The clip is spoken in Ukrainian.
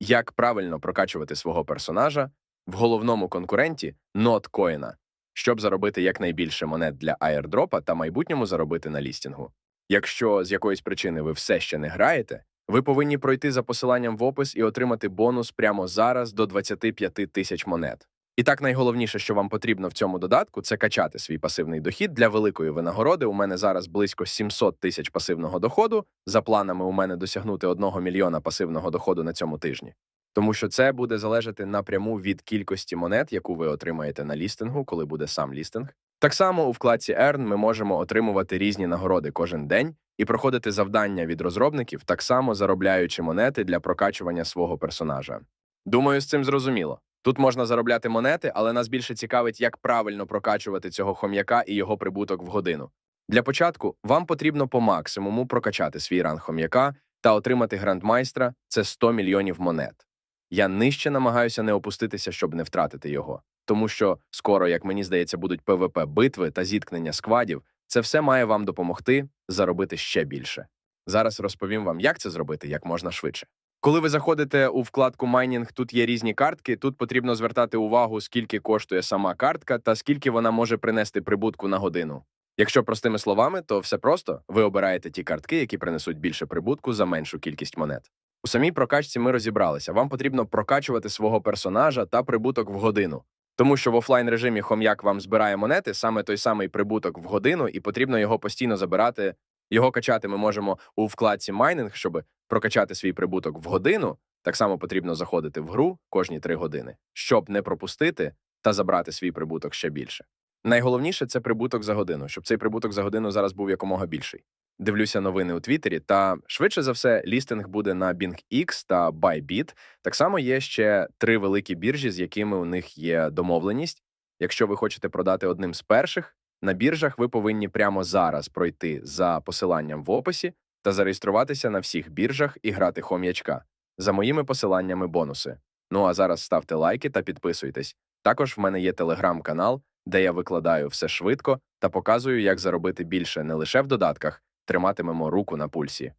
як правильно прокачувати свого персонажа в головному конкуренті ноткоїна, щоб заробити якнайбільше монет для аєрдропа та майбутньому заробити на лістінгу. Якщо з якоїсь причини ви все ще не граєте, ви повинні пройти за посиланням в опис і отримати бонус прямо зараз до 25 тисяч монет. І так найголовніше, що вам потрібно в цьому додатку, це качати свій пасивний дохід для великої винагороди. У мене зараз близько 700 тисяч пасивного доходу. За планами у мене досягнути 1 мільйона пасивного доходу на цьому тижні. Тому що це буде залежати напряму від кількості монет, яку ви отримаєте на лістингу, коли буде сам лістинг. Так само у вкладці Earn ми можемо отримувати різні нагороди кожен день і проходити завдання від розробників, так само заробляючи монети для прокачування свого персонажа. Думаю, з цим зрозуміло. Тут можна заробляти монети, але нас більше цікавить, як правильно прокачувати цього хом'яка і його прибуток в годину. Для початку вам потрібно по максимуму прокачати свій ранг хом'яка та отримати грандмайстра це 100 мільйонів монет. Я нижче намагаюся не опуститися, щоб не втратити його. Тому що скоро, як мені здається, будуть ПВП битви та зіткнення сквадів, це все має вам допомогти заробити ще більше. Зараз розповім вам, як це зробити як можна швидше. Коли ви заходите у вкладку майнінг, тут є різні картки. Тут потрібно звертати увагу, скільки коштує сама картка та скільки вона може принести прибутку на годину. Якщо простими словами, то все просто ви обираєте ті картки, які принесуть більше прибутку за меншу кількість монет. У самій прокачці ми розібралися. Вам потрібно прокачувати свого персонажа та прибуток в годину. Тому що в офлайн режимі хом'як вам збирає монети, саме той самий прибуток в годину, і потрібно його постійно забирати. Його качати ми можемо у вкладці майнинг, щоб прокачати свій прибуток в годину. Так само потрібно заходити в гру кожні три години, щоб не пропустити та забрати свій прибуток ще більше. Найголовніше це прибуток за годину, щоб цей прибуток за годину зараз був якомога більший. Дивлюся новини у Твіттері, та швидше за все, лістинг буде на BingX та Bybit. Так само є ще три великі біржі, з якими у них є домовленість. Якщо ви хочете продати одним з перших, на біржах ви повинні прямо зараз пройти за посиланням в описі та зареєструватися на всіх біржах і грати хом'ячка за моїми посиланнями бонуси. Ну а зараз ставте лайки та підписуйтесь. Також в мене є телеграм-канал, де я викладаю все швидко та показую, як заробити більше не лише в додатках, триматимемо руку на пульсі.